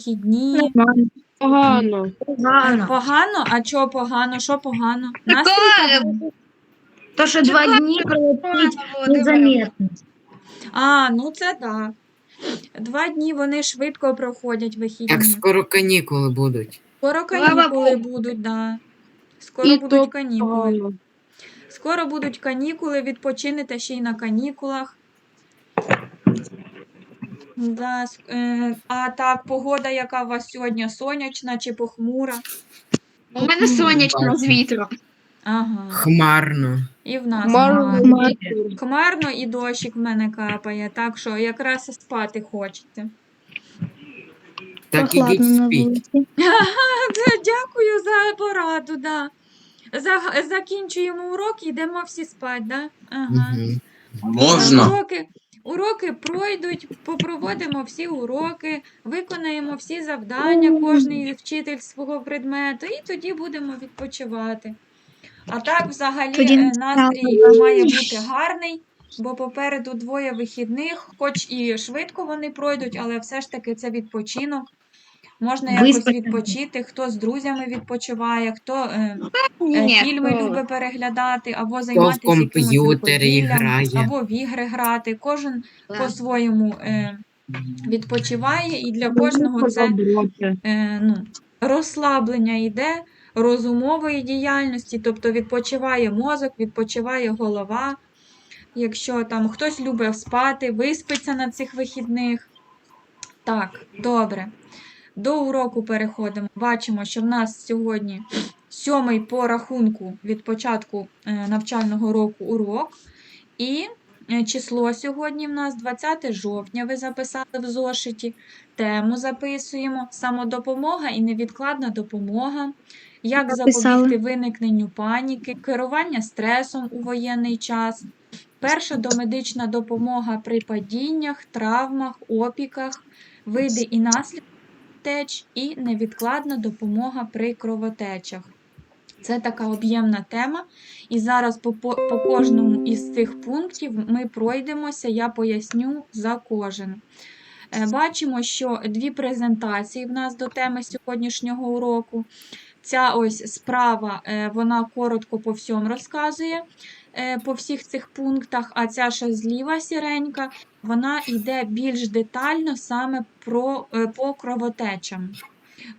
вихідні. Погано. Е, Погано. Погано? А чого погано? Що погано? Настрій поганий? То, що два дні пролетить незаметно. А, ну це так. Два дні вони швидко проходять вихідні. Як скоро канікули будуть. Скоро Слава канікули Богу. будуть, да. Скоро І будуть то канікули. Погано. Скоро будуть канікули, відпочинете ще й на канікулах. Да, е, а так, погода, яка у вас сьогодні сонячна чи похмура? У мене сонячно з вітром. Ага. Хмарно. І в нас Хмарно. хмарно. Хмарно і дощик в мене капає, так що якраз і спати хочеться. Так ідіть спіть. Дякую за пораду, да. За, закінчуємо урок, йдемо всі спати, да? Ага. Можна? Уроки, уроки пройдуть, попроводимо всі уроки, виконаємо всі завдання, кожний вчитель свого предмету, і тоді будемо відпочивати. А так, взагалі, е, настрій має бути гарний, бо попереду двоє вихідних, хоч і швидко вони пройдуть, але все ж таки це відпочинок. Можна якось відпочити, хто з друзями відпочиває, хто е, е, фільми любить переглядати, або в займатися комп'ютері грає. або в ігри грати. Кожен по-своєму е, відпочиває, і для кожного це е, ну, розслаблення йде розумової діяльності, тобто відпочиває мозок, відпочиває голова. Якщо там хтось любить спати, виспиться на цих вихідних. Так, добре. До уроку переходимо. Бачимо, що в нас сьогодні сьомий по рахунку від початку е, навчального року урок. І е, число сьогодні в нас 20 жовтня. Ви записали в зошиті. Тему записуємо: самодопомога і невідкладна допомога. Як запобігти виникненню паніки, керування стресом у воєнний час, перша домедична допомога при падіннях, травмах, опіках, види і наслідки теч і невідкладна допомога при кровотечах. Це така об'ємна тема. І зараз по, по, по кожному із цих пунктів ми пройдемося, я поясню за кожен. Е, Бачимо, що дві презентації в нас до теми сьогоднішнього уроку. Ця ось справа, е, вона коротко по всьому розказує, е, по всіх цих пунктах, а ця що зліва сіренька, вона йде більш детально саме про, е, по кровотечам.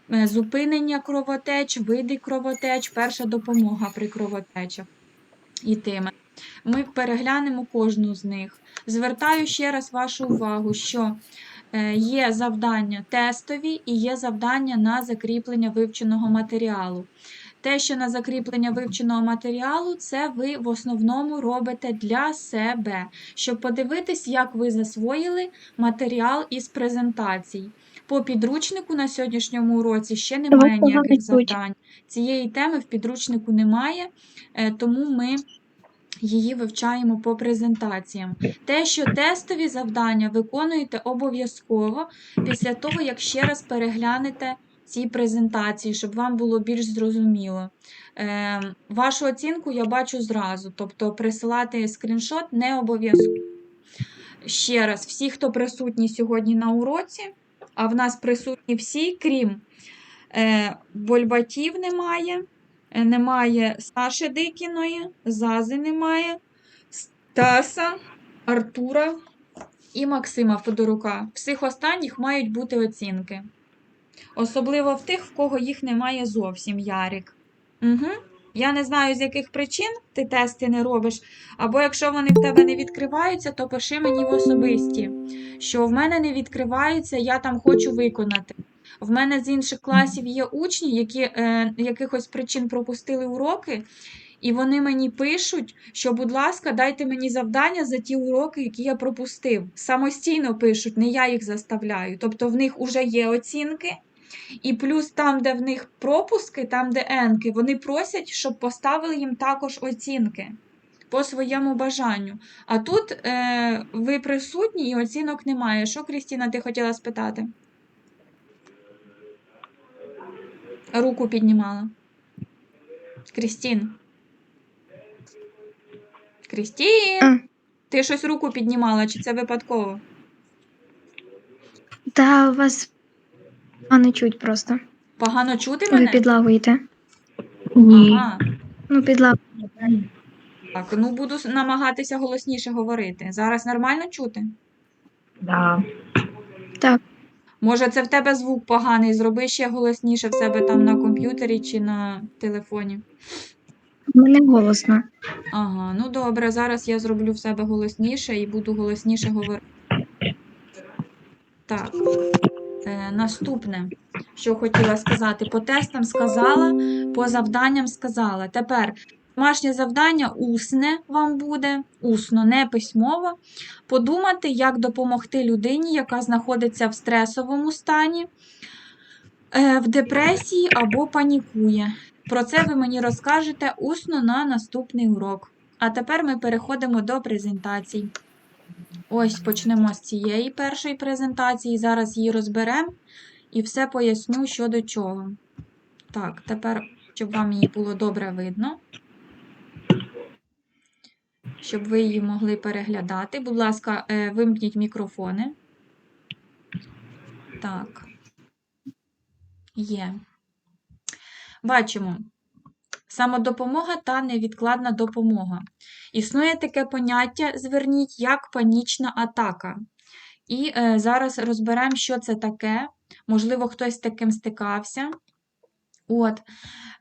Зупинення кровотеч, види кровотеч, перша допомога при кровотечах. І тими. Ми переглянемо кожну з них. Звертаю ще раз вашу увагу, що є завдання тестові і є завдання на закріплення вивченого матеріалу. Те, що на закріплення вивченого матеріалу, це ви в основному робите для себе, щоб подивитись, як ви засвоїли матеріал із презентацій. По підручнику на сьогоднішньому уроці ще немає ніяких завдань. Цієї теми в підручнику немає, е, тому ми її вивчаємо по презентаціям. Те, що тестові завдання виконуєте обов'язково після того, як ще раз переглянете ці презентації, щоб вам було більш зрозуміло. Е, вашу оцінку я бачу зразу, тобто присилати скріншот не обов'язково. Ще раз, всі, хто присутні сьогодні на уроці, а в нас присутні всі, крім е, Больбатів немає, немає Саші Дикіної, Зази немає, Стаса, Артура і Максима Федорука. Всіх останніх мають бути оцінки. Особливо в тих, в кого їх немає зовсім, Ярік. Угу. Я не знаю, з яких причин ти тести не робиш, або якщо вони в тебе не відкриваються, то пиши мені в особисті, що в мене не відкриваються, я там хочу виконати. В мене з інших класів є учні, які е, якихось причин пропустили уроки, і вони мені пишуть, що, будь ласка, дайте мені завдання за ті уроки, які я пропустив. Самостійно пишуть, не я їх заставляю. Тобто в них вже є оцінки. І плюс там, де в них пропуски, там, де енки, вони просять, щоб поставили їм також оцінки по своєму бажанню. А тут е, ви присутні і оцінок немає. Що, Крістіна, ти хотіла спитати? Руку піднімала. Крістін. Крістін! Ти щось руку піднімала, чи це випадково? Да, у вас А не чуть просто. Погано чути Ви мене? підлагуєте. Ага. Ну, підлагуєте. Так, ну буду намагатися голосніше говорити. Зараз нормально чути? Да. Так. Може, це в тебе звук поганий, зроби ще голосніше в себе там на комп'ютері чи на телефоні. У мене голосно. Ага, ну добре, зараз я зроблю в себе голосніше і буду голосніше говорити. Так, е, наступне, що хотіла сказати. По тестам сказала, по завданням сказала. Тепер домашнє завдання усне вам буде, усно, не письмово. Подумати, як допомогти людині, яка знаходиться в стресовому стані, е, в депресії або панікує. Про це ви мені розкажете усно на наступний урок. А тепер ми переходимо до презентацій. Ось почнемо з цієї першої презентації. Зараз її розберемо і все поясню, що до чого. Так, тепер, щоб вам її було добре видно. Щоб ви її могли переглядати. Будь ласка, е, вимкніть мікрофони. Так. Є. Бачимо. Самодопомога та невідкладна допомога. Існує таке поняття, зверніть, як панічна атака. І е, зараз розберемо, що це таке. Можливо, хтось з таким стикався. От.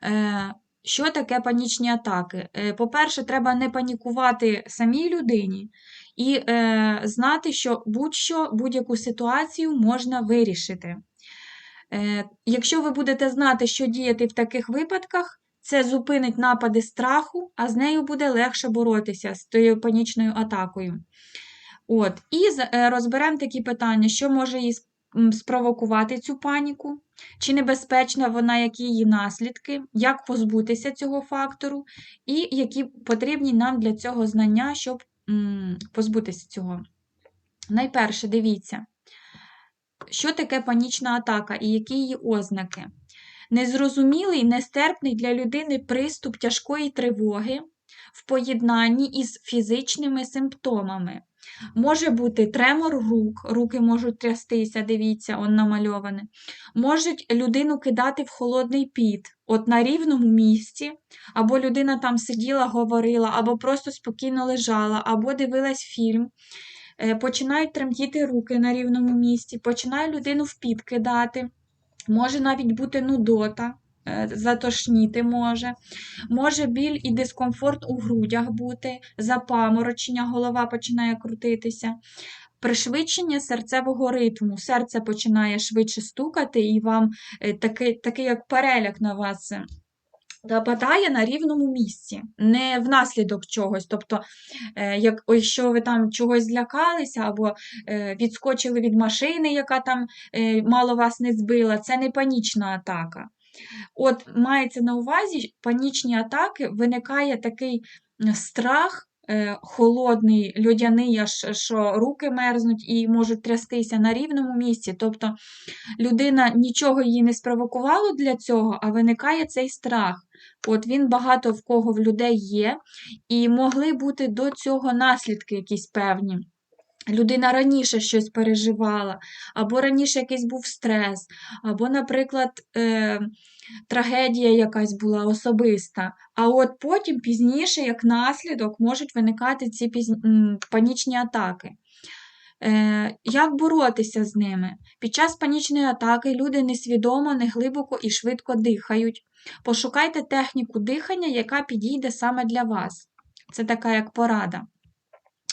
Е, що таке панічні атаки? Е, по-перше, треба не панікувати самій людині і е, знати, що будь-що, будь-яку ситуацію можна вирішити. Е, якщо ви будете знати, що діяти в таких випадках, це зупинить напади страху, а з нею буде легше боротися з тією панічною атакою. От, і е, розберемо такі питання, що може м, спровокувати цю паніку, чи небезпечна вона, які її наслідки, як позбутися цього фактору, і які потрібні нам для цього знання, щоб позбутися цього. Найперше, дивіться, що таке панічна атака і які її ознаки. Незрозумілий, нестерпний для людини приступ тяжкої тривоги в поєднанні із фізичними симптомами. Може бути тремор рук, руки можуть трястися, дивіться, он намальоване. Можуть людину кидати в холодний піт, от на рівному місці, або людина там сиділа, говорила, або просто спокійно лежала, або дивилась фільм. Е, Починають тремтіти руки на рівному місці, починає людину в піт кидати. Може навіть бути нудота, затошніти може. Може біль і дискомфорт у грудях бути, запаморочення, голова починає крутитися. Пришвидшення серцевого ритму. Серце починає швидше стукати, і вам е, такий, такий як переляк на вас е, нападає на рівному місці, не внаслідок чогось. Тобто, е, як, ой, що ви там чогось злякалися, або е, відскочили від машини, яка там е, мало вас не збила, це не панічна атака. От мається на увазі, панічні атаки виникає такий страх. е, Холодний, льодяний, аж що руки мерзнуть і можуть трястися на рівному місці. Тобто людина нічого її не спровокувало для цього, а виникає цей страх. От він багато в кого в людей є, і могли бути до цього наслідки якісь певні. Людина раніше щось переживала, або раніше якийсь був стрес, або, наприклад, е, трагедія якась була особиста. А от потім пізніше, як наслідок, можуть виникати ці пізн... м, панічні атаки. Е, як боротися з ними? Під час панічної атаки люди несвідомо, неглибоко і швидко дихають. Пошукайте техніку дихання, яка підійде саме для вас. Це така як порада.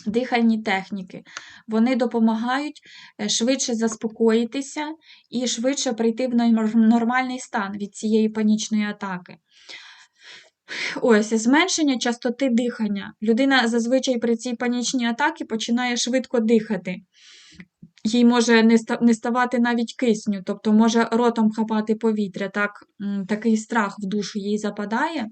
Дихальні техніки. Вони допомагають е, швидше заспокоїтися і швидше прийти в нормальний стан від цієї панічної атаки. Ось, зменшення частоти дихання. Людина зазвичай при цій панічній атаці починає швидко дихати. Їй може не ставати навіть кисню, тобто може ротом хапати повітря. Так, такий страх в душу їй западає.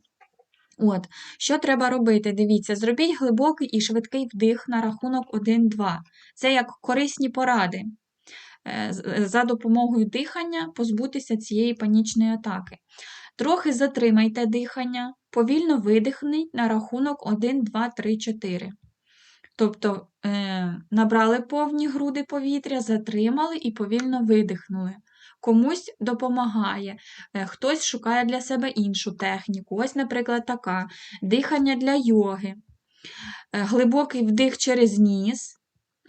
От, що треба робити? Дивіться, зробіть глибокий і швидкий вдих на рахунок 1-2. Це як корисні поради. Е, За допомогою дихання позбутися цієї панічної атаки. Трохи затримайте дихання, повільно видихніть на рахунок 1, 2, 3, 4. Тобто е, набрали повні груди повітря, затримали і повільно видихнули. Комусь допомагає, е, хтось шукає для себе іншу техніку. Ось, наприклад, така дихання для йоги, е, глибокий вдих через ніс.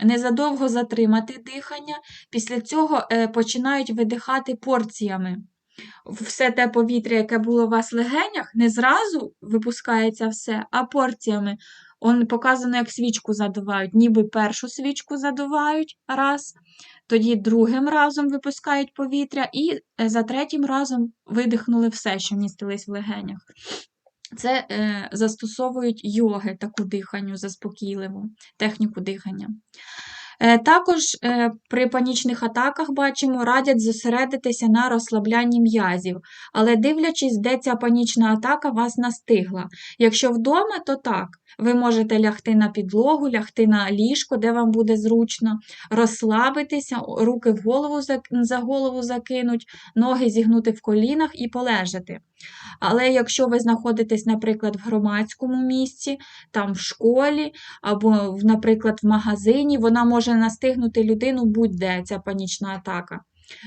Незадовго затримати дихання, після цього е, починають видихати порціями. Все те повітря, яке було у вас в легенях, не зразу випускається все, а порціями. Он показано, як свічку задувають. Ніби першу свічку задувають раз, тоді другим разом випускають повітря, і е, за третім разом видихнули все, що містилось в легенях. Це е, застосовують йоги, таку диханню заспокійливу, техніку дихання. Е, Також е, при панічних атаках бачимо, радять зосередитися на розслаблянні м'язів, але дивлячись, де ця панічна атака вас настигла. Якщо вдома, то так. Ви можете лягти на підлогу, лягти на ліжко, де вам буде зручно, розслабитися, руки в голову за голову закинуть, ноги зігнути в колінах і полежати. Але якщо ви знаходитесь, наприклад, в громадському місці, там в школі або, наприклад, в магазині, вона може настигнути людину будь-де ця панічна атака.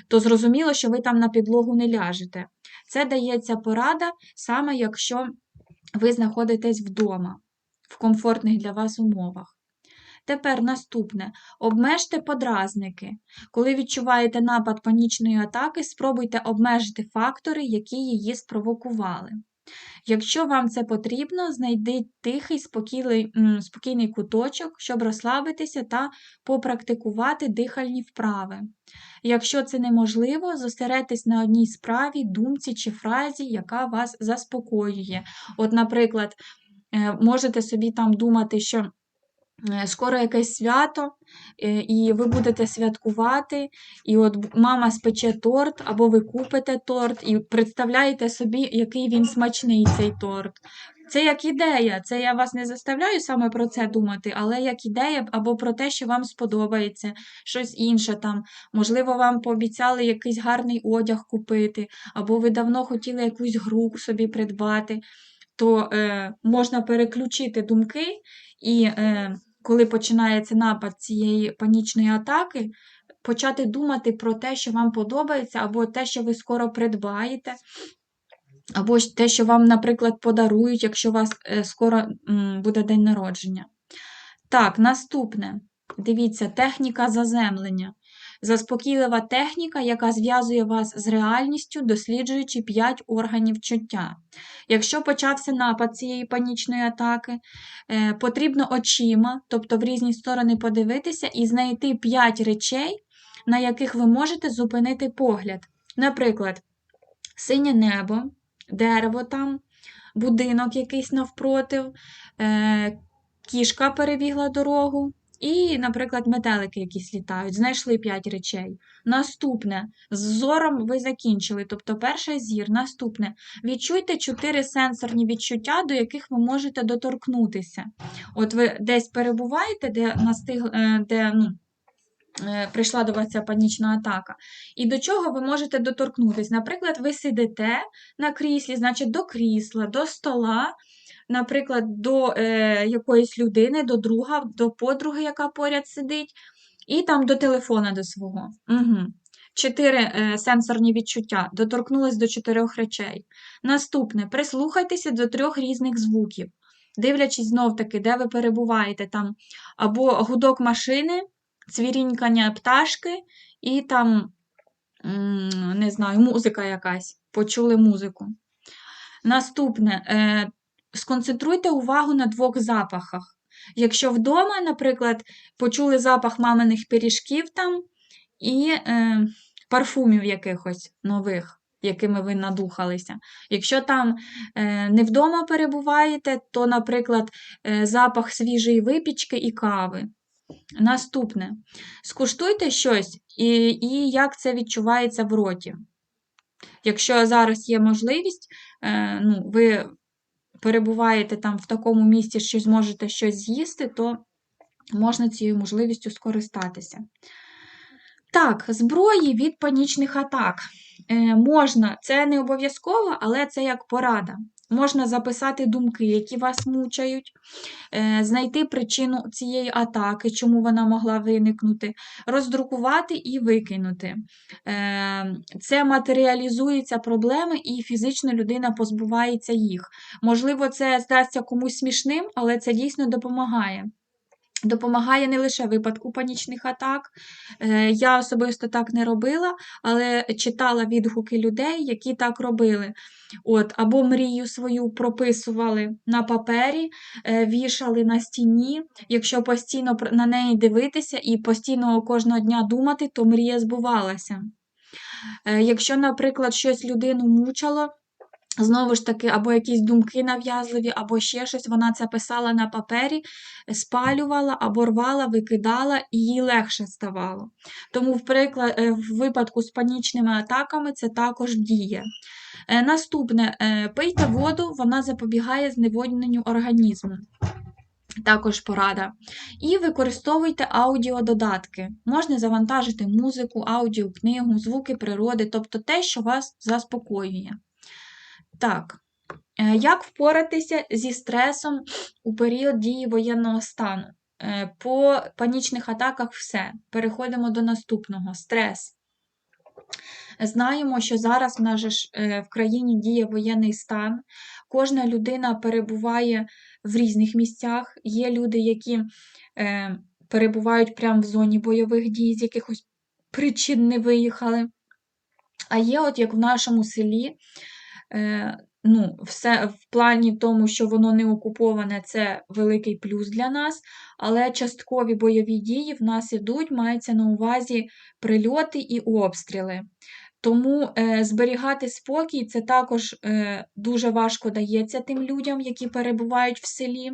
То зрозуміло, що ви там на підлогу не ляжете. Це дається порада саме якщо ви знаходитесь вдома в комфортних для вас умовах. Тепер наступне: обмежте подразники. Коли відчуваєте напад панічної атаки, спробуйте обмежити фактори, які її спровокували. Якщо вам це потрібно, знайдіть тихий, спокійний, спокійний куточок, щоб розслабитися та попрактикувати дихальні вправи. Якщо це неможливо, зосередьтесь на одній справі, думці чи фразі, яка вас заспокоює. От, наприклад, можете собі там думати, що е, скоро якесь свято, е, і ви будете святкувати, і от мама спече торт, або ви купите торт, і представляєте собі, який він смачний, цей торт. Це як ідея, це я вас не заставляю саме про це думати, але як ідея або про те, що вам сподобається, щось інше там. Можливо, вам пообіцяли якийсь гарний одяг купити, або ви давно хотіли якусь гру собі придбати, то е, можна переключити думки і е, коли починається напад цієї панічної атаки, почати думати про те, що вам подобається, або те, що ви скоро придбаєте, або те, що вам, наприклад, подарують, якщо у вас е, скоро буде день народження. Так, наступне. Дивіться, техніка заземлення. Заспокійлива техніка, яка зв'язує вас з реальністю, досліджуючи 5 органів чуття. Якщо почався напад цієї панічної атаки, е, потрібно очима, тобто в різні сторони подивитися і знайти 5 речей, на яких ви можете зупинити погляд. Наприклад, синє небо, дерево там, будинок якийсь навпротив, е, кішка перебігла дорогу. І, наприклад, метелики якісь літають. Знайшли 5 речей. Наступне. З зором ви закінчили. Тобто, перший зір. Наступне. Відчуйте 4 сенсорні відчуття, до яких ви можете доторкнутися. От ви десь перебуваєте, де, настиг, е, де ну, е, прийшла до вас ця панічна атака. І до чого ви можете доторкнутися? Наприклад, ви сидите на кріслі, значить, до крісла, до стола, наприклад, до е, якоїсь людини, до друга, до подруги, яка поряд сидить, і там до телефона до свого. Угу. Чотири е, сенсорні відчуття. Доторкнулись до чотирьох речей. Наступне, прислухайтеся до трьох різних звуків. Дивлячись знов-таки, де ви перебуваєте, там або гудок машини, цвірінькання пташки, і там, не знаю, музика якась. Почули музику. Наступне, е, сконцентруйте увагу на двох запахах. Якщо вдома, наприклад, почули запах маминих пиріжків там і е, парфумів якихось нових, якими ви надухалися. Якщо там е, не вдома перебуваєте, то, наприклад, е, запах свіжої випічки і кави. Наступне. Скуштуйте щось і, і як це відчувається в роті. Якщо зараз є можливість, е, ну, ви перебуваєте там в такому місці, що зможете щось з'їсти, то можна цією можливістю скористатися. Так, зброї від панічних атак. Е, можна, це не обов'язково, але це як порада. Можна записати думки, які вас мучають, е, знайти причину цієї атаки, чому вона могла виникнути, роздрукувати і викинути. Е, Це матеріалізується проблеми, і фізично людина позбувається їх. Можливо, це здасться комусь смішним, але це дійсно допомагає. Допомагає не лише випадку панічних атак. Е, Я особисто так не робила, але читала відгуки людей, які так робили. От, або мрію свою прописували на папері, е, вішали на стіні. Якщо постійно на неї дивитися і постійно кожного дня думати, то мрія збувалася. Е, Якщо, наприклад, щось людину мучало, Знову ж таки, або якісь думки нав'язливі, або ще щось, вона це писала на папері, спалювала, або рвала, викидала, і їй легше ставало. Тому, в, приклад, е, в випадку з панічними атаками це також діє. Е, Наступне, е, пийте воду, вона запобігає зневодненню організму. Також порада. І використовуйте аудіододатки. Можна завантажити музику, аудіокнигу, звуки природи, тобто те, що вас заспокоює. Так, е, як впоратися зі стресом у період дії воєнного стану? Е, По панічних атаках все. Переходимо до наступного: стрес. Знаємо, що зараз в нас ж, е, в країні діє воєнний стан. Кожна людина перебуває в різних місцях. Є люди, які перебувають прямо в зоні бойових дій, з якихось причин не виїхали. А є, от як в нашому селі, ну, все в плані тому, що воно не окуповане, це великий плюс для нас, але часткові бойові дії в нас ідуть, мається на увазі прильоти і обстріли. Тому е, зберігати спокій це також е, дуже важко дається тим людям, які перебувають в селі.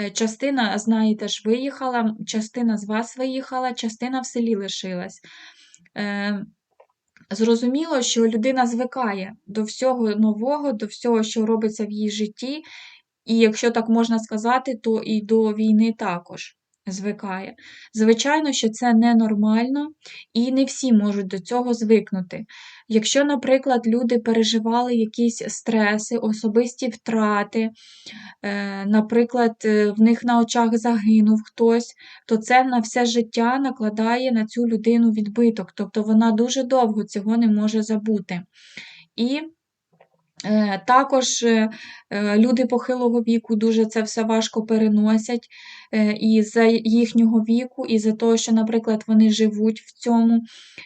Е, Частина, знаєте ж, виїхала, частина з вас виїхала, частина в селі лишилась. Е, Зрозуміло, що людина звикає до всього нового, до всього, що робиться в її житті, і якщо так можна сказати, то і до війни також звикає. Звичайно, що це ненормально, і не всі можуть до цього звикнути. Якщо, наприклад, люди переживали якісь стреси, особисті втрати, е, наприклад, е, в них на очах загинув хтось, то це на все життя накладає на цю людину відбиток, тобто вона дуже довго цього не може забути. І також е, е, люди похилого віку дуже це все важко переносять е, і за їхнього віку, і за того, що, наприклад, вони живуть в цьому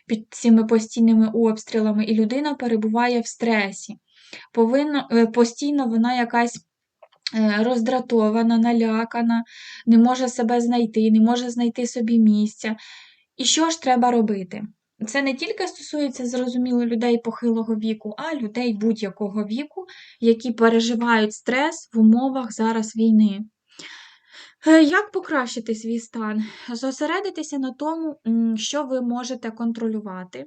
під цими постійними обстрілами, і людина перебуває в стресі. Повинно, е, постійно вона якась е, роздратована, налякана, не може себе знайти, не може знайти собі місця. І що ж треба робити? Це не тільки стосується, зрозуміло, людей похилого віку, а людей будь-якого віку, які переживають стрес в умовах зараз війни. Е, Як покращити свій стан? Зосередитися на тому, що ви можете контролювати,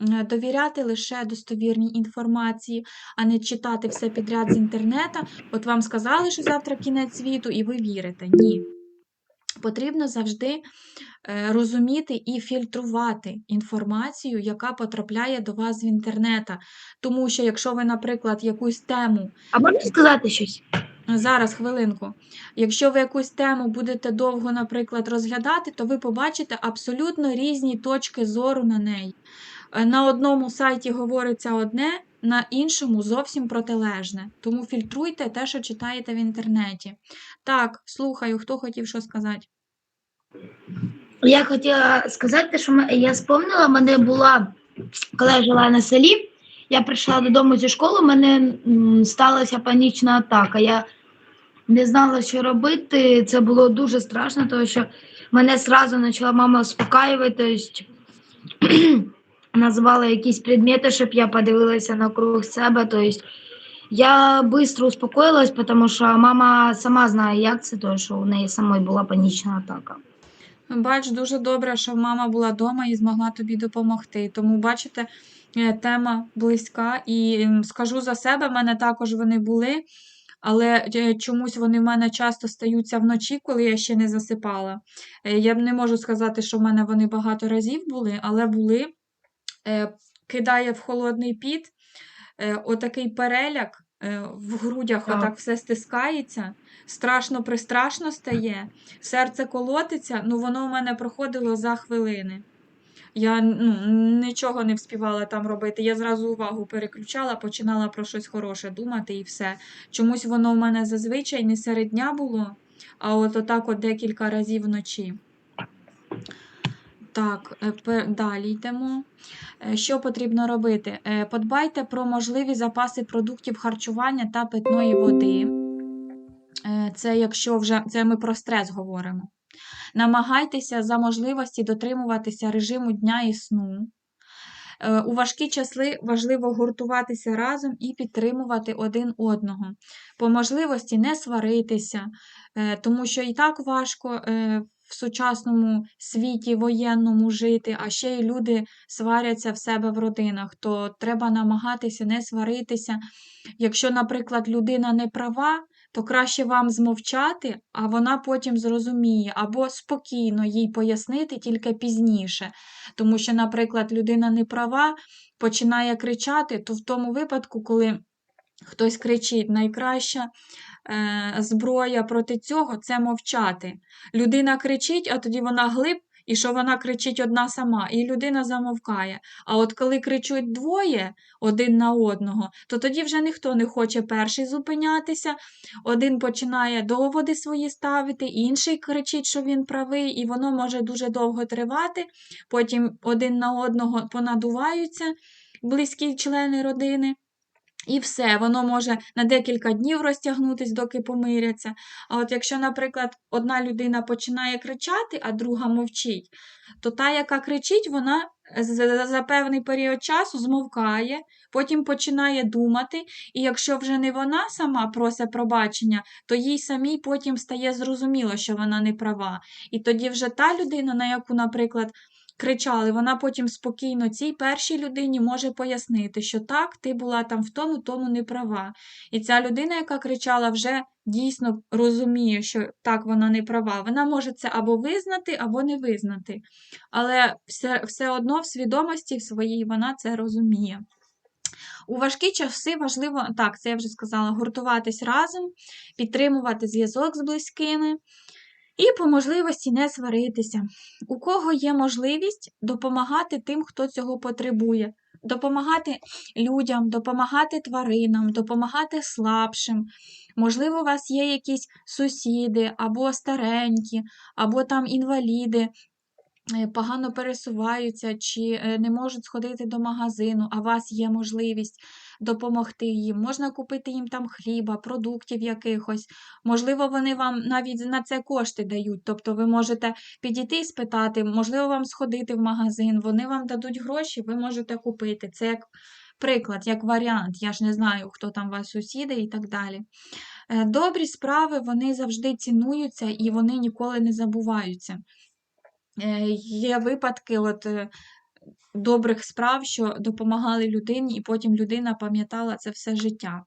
е, довіряти лише достовірній інформації, а не читати все підряд з інтернета. От вам сказали, що завтра кінець світу, і ви вірите. Ні. Потрібно завжди розуміти і фільтрувати інформацію, яка потрапляє до вас з інтернета. Тому що, якщо ви, наприклад, якусь тему А можна сказати щось? Зараз, хвилинку. Якщо ви якусь тему будете довго, наприклад, розглядати, то ви побачите абсолютно різні точки зору на неї. Е, На одному сайті говориться одне, на іншому зовсім протилежне. Тому фільтруйте те, що читаєте в інтернеті. Так, слухаю, хто хотів що сказати? Я хотіла сказати, що я спомнила, мене була, коли я жила на селі, я прийшла додому зі школи, в мене сталася панічна атака. Я не знала, що робити. Це було дуже страшно, тому що мене одразу почала мама успокаювати, тобто називала якісь предмети, щоб я подивилася навкруг себе. Тобто я швидко успокоїлась, тому що мама сама знає, як це, тому що у неї самої була панічна атака. Бач, дуже добре, що мама була вдома і змогла тобі допомогти. Тому, бачите, е, тема близька. І скажу за себе, в мене також вони були, але е, чомусь вони в мене часто стаються вночі, коли я ще не засипала. Е, Я не можу сказати, що в мене вони багато разів були, але були. Кидає в холодний піт, отакий переляк. Е, в грудях Так. отак все стискається, страшно пристрашно стає, серце колотиться, ну воно у мене проходило за хвилини. Я ну, нічого не вспівала там робити. Я зразу увагу переключала, починала про щось хороше думати і все. Чомусь воно в мене зазвичай не серед дня було, а от отак от декілька разів вночі. Так, е, далі йдемо. Е, Що потрібно робити? Е, Подбайте про можливі запаси продуктів харчування та питної води. Це якщо вже це ми про стрес говоримо. Намагайтеся за можливості дотримуватися режиму дня і сну. У важкі часи важливо гуртуватися разом і підтримувати один одного. По можливості не сваритися, тому що і так важко в сучасному світі воєнному жити, а ще й люди сваряться в себе в родинах, то треба намагатися не сваритися. Якщо, наприклад, людина не права, то краще вам змовчати, а вона потім зрозуміє, або спокійно їй пояснити тільки пізніше. Тому що, наприклад, людина не права, починає кричати, то в тому випадку, коли хтось кричить, найкраща е, зброя проти цього це мовчати. Людина кричить, а тоді вона глиб, і що вона кричить одна сама, і людина замовкає. А от коли кричуть двоє один на одного, то тоді вже ніхто не хоче перший зупинятися. Один починає доводи свої ставити, інший кричить, що він правий, і воно може дуже довго тривати. Потім один на одного понадуваються близькі члени родини. І все, воно може на декілька днів розтягнутись, доки помиряться. А от якщо, наприклад, одна людина починає кричати, а друга мовчить, то та, яка кричить, вона за певний період часу змовкає, потім починає думати, і якщо вже не вона сама просить пробачення, то їй самій потім стає зрозуміло, що вона не права. І тоді вже та людина, на яку, наприклад, кричали, вона потім спокійно цій першій людині може пояснити, що так, ти була там в тому, тому не права. І ця людина, яка кричала, вже дійсно розуміє, що так, вона не права. Вона може це або визнати, або не визнати. Але все, все одно в свідомості своїй вона це розуміє. У важкі часи важливо, так, це я вже сказала, гуртуватись разом, підтримувати зв'язок з близькими і по можливості не сваритися. У кого є можливість допомагати тим, хто цього потребує, допомагати людям, допомагати тваринам, допомагати слабшим. Можливо, у вас є якісь сусіди, або старенькі, або там інваліди, е, погано пересуваються чи е, не можуть сходити до магазину, а у вас є можливість допомогти їм. Можна купити їм там хліба, продуктів якихось. Можливо, вони вам навіть на це кошти дають. Тобто ви можете підійти і спитати, можливо, вам сходити в магазин, вони вам дадуть гроші, ви можете купити. Це як приклад, як варіант. Я ж не знаю, хто там вас сусіди і так далі. Е, Добрі справи вони завжди цінуються і вони ніколи не забуваються. Е, Є випадки от, е, добрих справ, що допомагали людині, і потім людина пам'ятала це все життя.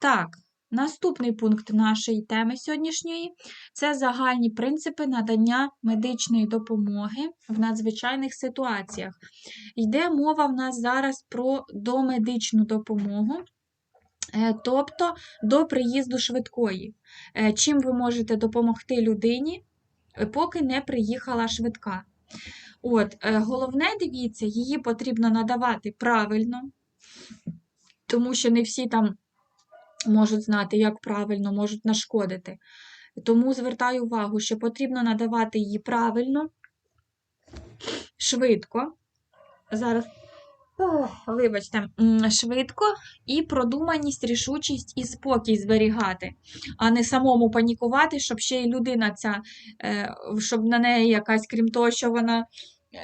Так, наступний пункт нашої теми сьогоднішньої це загальні принципи надання медичної допомоги в надзвичайних ситуаціях. Йде мова в нас зараз про домедичну допомогу. е, Тобто до приїзду швидкої. Е, Чим ви можете допомогти людині, е, поки не приїхала швидка. От, е, головне, дивіться, її потрібно надавати правильно, тому що не всі там можуть знати, як правильно, можуть нашкодити. Тому звертаю увагу, що потрібно надавати її правильно, швидко. Зараз, вибачте, швидко і продуманість, рішучість і спокій зберігати, а не самому панікувати, щоб ще й людина ця, е, щоб на неї якась, крім того, що вона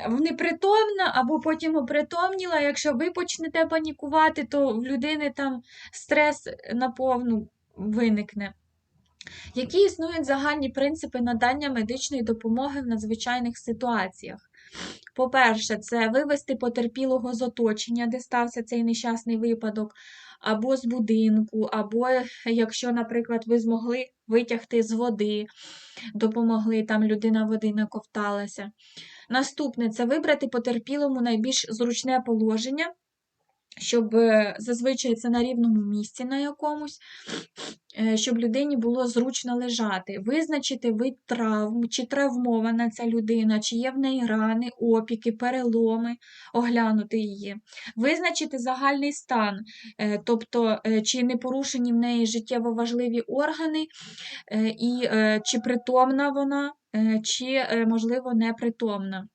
непритомна або потім опритомніла. Якщо ви почнете панікувати, то в людини там стрес наповну виникне. Які існують загальні принципи надання медичної допомоги в надзвичайних ситуаціях? По-перше, це вивести потерпілого з оточення, де стався цей нещасний випадок, або з будинку, або якщо, наприклад, ви змогли витягти з води, допомогли, там людина води наковталася. Наступне це вибрати потерпілому найбільш зручне положення щоб е, зазвичай це на рівному місці на якомусь, е, щоб людині було зручно лежати, визначити вид травм, чи травмована ця людина, чи є в неї рани, опіки, переломи, оглянути її, визначити загальний стан, е, тобто чи не порушені в неї життєво важливі органи, і чи притомна вона, чи, е, можливо, непритомна.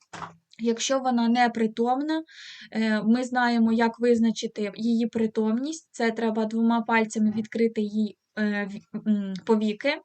Якщо вона непритомна, е, ми знаємо, як визначити її притомність. Це треба двома пальцями відкрити е, м, повіки